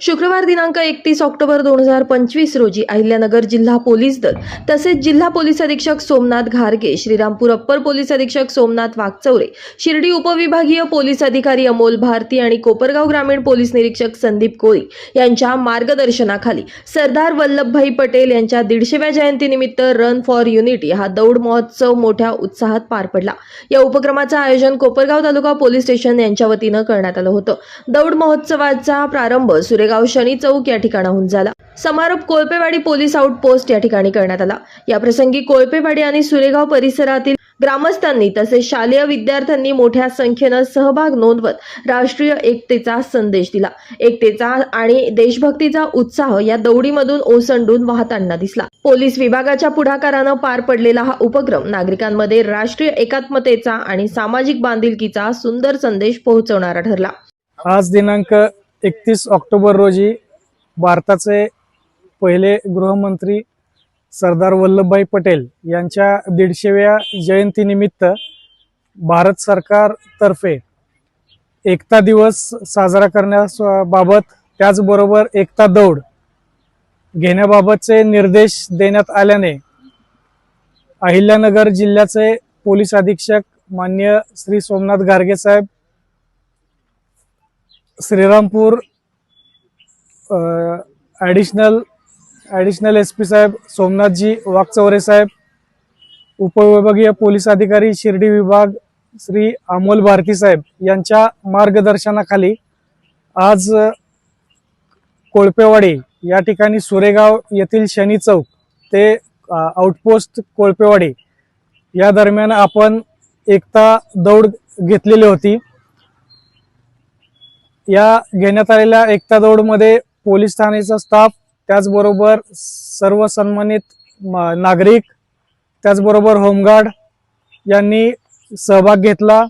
शुक्रवार दिनांक एकतीस ऑक्टोबर दोन हजार पंचवीस रोजी अहिल्यानगर जिल्हा पोलीस दल तसेच जिल्हा पोलीस अधीक्षक सोमनाथ घारगे श्रीरामपूर अप्पर पोलीस अधीक्षक सोमनाथ वागचौरे शिर्डी उपविभागीय पोलीस अधिकारी अमोल भारती आणि कोपरगाव ग्रामीण पोलीस निरीक्षक संदीप कोळी यांच्या मार्गदर्शनाखाली सरदार वल्लभभाई पटेल यांच्या दीडशेव्या जयंतीनिमित्त रन फॉर युनिटी हा दौड महोत्सव मोठ्या उत्साहात पार पडला. या उपक्रमाचं आयोजन कोपरगाव तालुका पोलीस स्टेशन यांच्या वतीनं करण्यात आलं होतं. दौड महोत्सवाचा प्रारंभ सुरेगाव शनी चौक या ठिकाणाहून झाला. समारोप कोळपेवाडी पोलीस आउटपोस्ट या ठिकाणी करण्यात आला. या प्रसंगी कोळपेवाडी आणि सुरेगाव परिसरातील ग्रामस्थांनी तसेच शालेय विद्यार्थ्यांनी मोठ्या संख्येनं सहभाग नोंदवत राष्ट्रीय एकतेचा संदेश दिला. एकतेचा आणि देशभक्तीचा उत्साह या दौडीमधून ओसंडून वाहताना दिसला. पोलीस विभागाच्या पुढाकारानं पार पडलेला हा उपक्रम नागरिकांमध्ये राष्ट्रीय एकात्मतेचा आणि सामाजिक बांधिलकीचा सुंदर संदेश पोहोचवणारा ठरला. आज दिनांक एकतीस ऑक्टोबर रोजी भारताचे पहिले गृहमंत्री सरदार वल्लभभाई पटेल यांच्या दीडशेव्या जयंतीनिमित्त भारत सरकारतर्फे एकता दिवस साजरा करण्याबाबत त्याचबरोबर एकता दौड घेण्याबाबतचे निर्देश देण्यात आल्याने अहिल्यानगर जिल्ह्याचे पोलीस अधीक्षक मान्य श्री सोमनाथ गारगे साहेब Shrirampur additional additional S P साहेब सोमनाथजी वाघचौरे साहेब उपविभागीय पोलीस अधिकारी शिर्डी विभाग श्री अमोल भारती साहेब यांच्या मार्गदर्शनाखाली आज कोळपेवाडी या ठिकाणी सुरेगाव येथील शनी चौक ते आउटपोस्ट कोळपेवाडी या दरम्यान आपण एकता दौड घेतलेली होती. या घेण्यात आलेल्या एकता दौडमध्ये पोलीस ठाण्याचा स्टाफ त्याचबरोबर सर्व सन्मानित नागरिक त्याचबरोबर होमगार्ड यांनी सहभाग घेतला.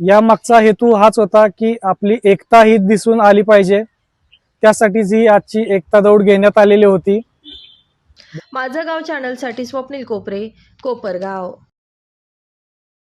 या मागचा हेतू हाच होता की आपली एकता ही दिसून आली पाहिजे. त्यासाठीच ही आजची एकता दौड घेण्यात आलेली होती. माझं गाव चॅनलसाठी स्वप्नील कोपरे कोपरगाव.